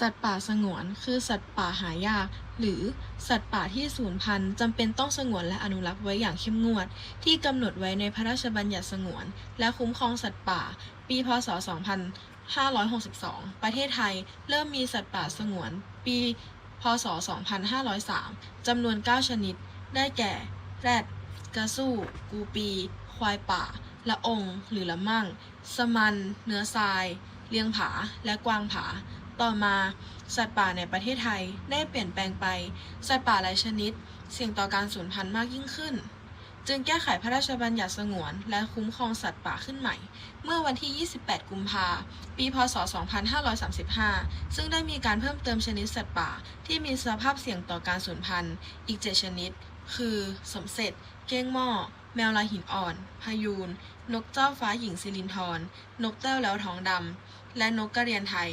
สัตว์ป่าสงวน คือสัตว์ป่าหายาก หรือสัตว์ป่าที่สูญพันธุ์จำเป็นต้องสงวนและอนุรักษ์ไว้อย่างเข้มงวด ที่กำหนดไว้ในพระราชบัญญัติสงวน และคุ้มครองสัตว์ป่า ปี พศ 2562 ประเทศไทยเริ่มมีสัตว์ป่าสงวน ปี พศ 2503 จำนวน 9 ชนิด ได้แก่ แรด กระสู้ กูปี ควายป่า ละอง หรือละมั่ง สมัน เนื้อทราย เลียงผา และกวางผา ต่อมาสัตว์ป่าในประเทศไทยได้เปลี่ยนแปลงไป สัตว์ป่าหลายชนิด เสี่ยงต่อการสูญพันธุ์มากยิ่งขึ้น จึงแก้ไขพระราชบัญญัติสงวน และคุ้มครองสัตว์ป่าขึ้นใหม่ เมื่อวันที่ 28 กุมภาปี พศ 2535 ซึ่งได้มีการเพิ่มเติมชนิดสัตว์ป่าที่มีสภาพเสี่ยงต่อการสูญพันธุ์ อีก 7 ชนิด คือ สมเสร็จ เก้งหม้อ แมวลายหินอ่อน พายูน นกเจ้าฟ้าหญิงสิรินทรนกแต้วแล้วท้องดำ และนกกระเรียนไทย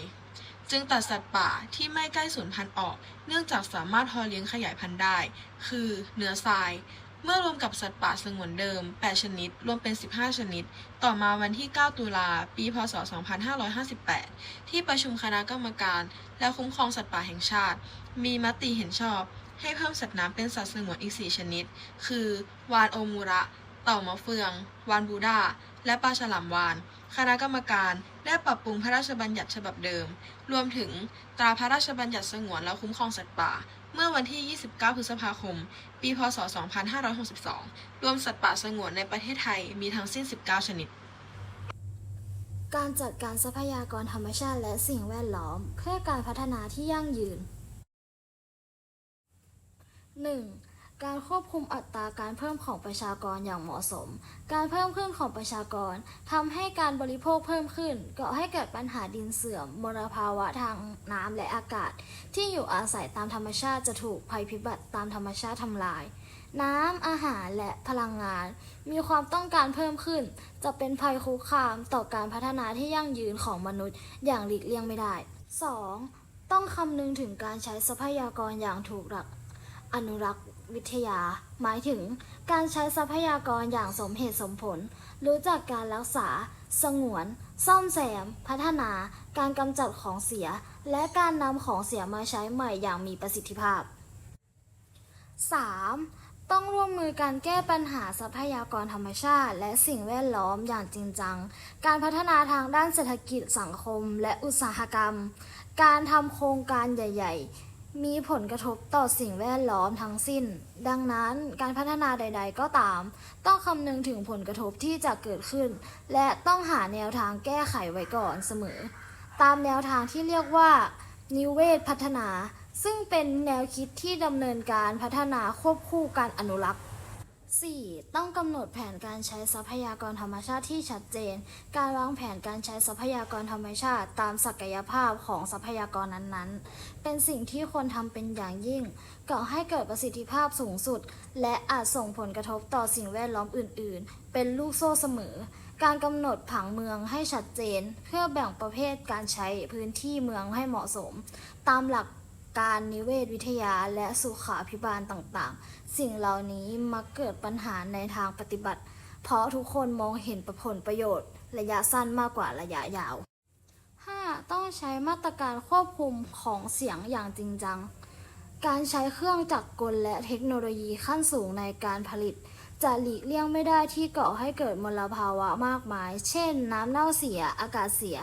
จึงตัดสัตว์ป่าที่ไม่ใกล้สูญพันธุ์ออก เนื่องจากสามารถพอเลี้ยงขยายพันธุ์ได้ คือเนื้อทราย เมื่อรวมกับสัตว์ป่าสงวนเดิม 8 ชนิด รวมเป็น 15 ชนิด ต่อมาวันที่ 9 ตุลา ปี พศ 2558 ที่ประชุมคณะกรรมการ และคุ้มครองสัตว์ป่าแห่งชาติ มีมติเห็นชอบ ให้เพิ่มสัตว์น้ำเป็นสัตว์สงวนอีก 4 ชนิด คือ วาฬโอมูระ เต่ามะเฟือง วาฬบูดา และปลาฉลามวาฬคณะกรรมการได้ปรับปรุงพระราชบัญญัติฉบับเดิม รวมถึงตราพระราชบัญญัติสงวนและคุ้มครองสัตว์ป่า เมื่อวันที่ 29 พฤษภาคม ปี พศ 2562 รวมสัตว์ป่าสงวนในประเทศไทยมีทั้งสิ้น 19 ชนิดการจัดการทรัพยากรธรรมชาติและสิ่งแวดล้อม เพื่อการพัฒนาที่ยั่งยืน 1. การควบคุมอัตราการเพิ่มของประชากรอย่างเหมาะสม การเพิ่มขึ้นของประชากรทำให้การบริโภคเพิ่มขึ้นก่อให้เกิดปัญหาดินเสื่อมมลภาวะทางน้ำและอากาศ ที่อยู่อาศัยตามธรรมชาติจะถูกภัยพิบัติตามธรรมชาติทำลาย น้ำ อาหารและพลังงาน มีความต้องการเพิ่มขึ้น จะเป็นภัยคุกคามต่อการพัฒนาที่ยั่งยืนของมนุษย์อย่างหลีกเลี่ยงไม่ได้ 2. ต้องคำนึงถึงการใช้ทรัพยากรอย่างถูกหลัก อนุรักษ์ วิทยา หมายถึงการใช้ทรัพยากรอย่างสมเหตุสมผล รู้จักการรักษา สงวน ซ่อมแซม พัฒนา การกำจัดของเสีย และการนำของเสียมาใช้ใหม่อย่างมีประสิทธิภาพ 3. ต้องร่วมมือการแก้ปัญหาทรัพยากรธรรมชาติ และสิ่งแวดล้อมอย่างจริงจัง การพัฒนาทางด้านเศรษฐกิจสังคมและอุตสาหกรรม การทำโครงการใหญ่ ๆ มีผลกระทบต่อสิ่งแวดล้อมทั้งสิ้น ดังนั้นการพัฒนาใด ๆ ก็ตาม ต้องคำนึงถึงผลกระทบที่จะเกิดขึ้น และต้องหาแนวทางแก้ไขไว้ก่อนเสมอ ตามแนวทางที่เรียกว่า นิเวศพัฒนา ซึ่งเป็นแนวคิดที่ดำเนินการพัฒนาควบคู่การอนุรักษ์ 4. ต้องกำหนดแผนการใช้ทรัพยากรธรรมชาติที่ชัดเจน การวางแผนการใช้ทรัพยากรธรรมชาติ ตามศักยภาพของทรัพยากรนั้นๆ เป็นสิ่งที่ควรทำเป็นอย่างยิ่ง ก่อให้เกิดประสิทธิภาพสูงสุด และอาจส่งผลกระทบต่อสิ่งแวดล้อมอื่น ๆ เป็นลูกโซ่เสมอ การกำหนดผังเมืองให้ชัดเจน เพื่อแบ่งประเภทการใช้พื้นที่เมืองให้เหมาะสม ตามหลัก การนิเวศวิทยาและสุขาภิบาลต่างๆ สิ่งเหล่านี้มักเกิดปัญหาในทางปฏิบัติ เพราะทุกคนมองเห็นผลประโยชน์ ระยะสั้นมากกว่าระยะยาว 5. ต้องใช้มาตรการควบคุมของเสียงอย่างจริงจัง การใช้เครื่องจักรกลและเทคโนโลยีขั้นสูงในการผลิต จะหลีกเลี่ยงไม่ได้ที่ก่อให้เกิดมลภาวะมากมาย เช่น น้ำเน่าเสีย อากาศเสีย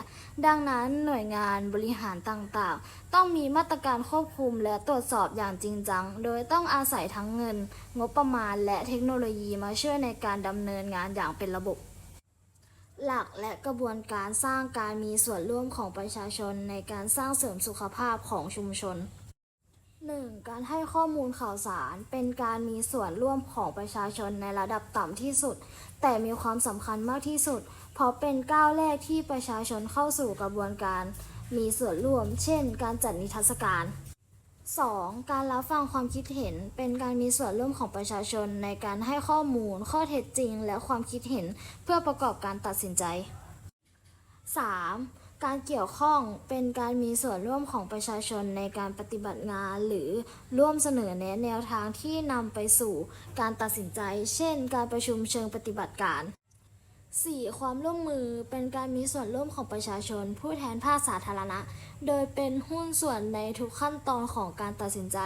ดังนั้นหน่วยงานบริหารต่างๆ ต้องมีมาตรการควบคุมและตรวจสอบอย่างจริงจัง โดยต้องอาศัยทั้งเงิน งบประมาณและเทคโนโลยีมาช่วยในการดำเนินงานอย่างเป็นระบบ หลักและกระบวนการสร้างการมีส่วนร่วมของประชาชนในการสร้างเสริมสุขภาพของชุมชน 1. การให้ข้อมูลข่าวสารเป็นการมีส่วนร่วมของประชาชนในระดับต่ำที่สุด แต่มีความสำคัญมากที่สุด เพราะเป็นก้าวแรกที่ประชาชนเข้าสู่กระบวนการ มีส่วนร่วม เช่น การจัดนิทรรศการ 2. การรับฟังความคิดเห็น เป็นการมีส่วนร่วมของประชาชนในการให้ข้อมูล ข้อเท็จจริง และความคิดเห็นเพื่อประกอบการตัดสินใจ 3. การเกี่ยวข้องเป็นการมีส่วนร่วมของประชาชนในการปฏิบัติงานหรือร่วมเสนอแนะแนวทางที่นำไปสู่การตัดสินใจ เช่น การประชุมเชิงปฏิบัติการ 4. ความร่วมมือเป็นการมีส่วนร่วมของประชาชน ผู้แทนภาคสาธารณะ โดยเป็นหุ้นส่วนในทุกขั้นตอนของการตัดสินใจ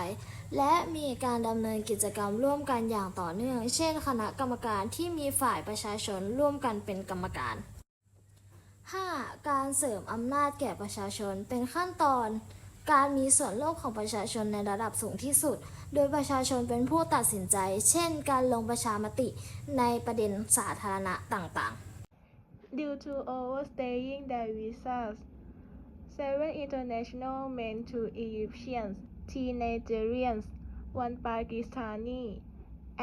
และมีการดำเนินกิจกรรมร่วมกันอย่างต่อเนื่อง เช่น คณะกรรมการที่มีฝ่ายประชาชนร่วมกันเป็นกรรมการ 5. การเสริมอำนาจแก่ประชาชนเป็นขั้นตอน การมีส่วนร่วมของประชาชนในระดับสูงที่สุด โดยประชาชนเป็นผู้ตัดสินใจ เช่น การลงประชามติในประเด็นสาธารณะต่างๆ Due to overstaying their visas, seven international men, two Egyptians, three Nigerians, one Pakistani,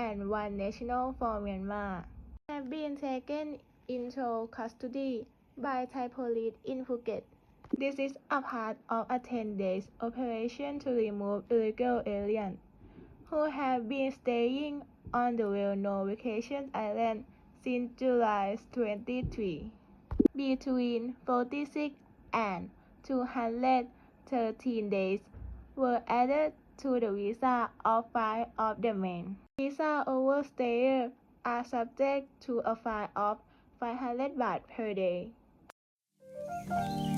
and one national from Myanmar have been taken into custody by Thai police in Phuket. This is a part of a 10 days operation to remove illegal aliens who have been staying on the well-known vacation island since July 23. Between 46 and 213 days were added to the visa of five of the men. Visa overstayers are subject to a fine of 500 baht per day. Música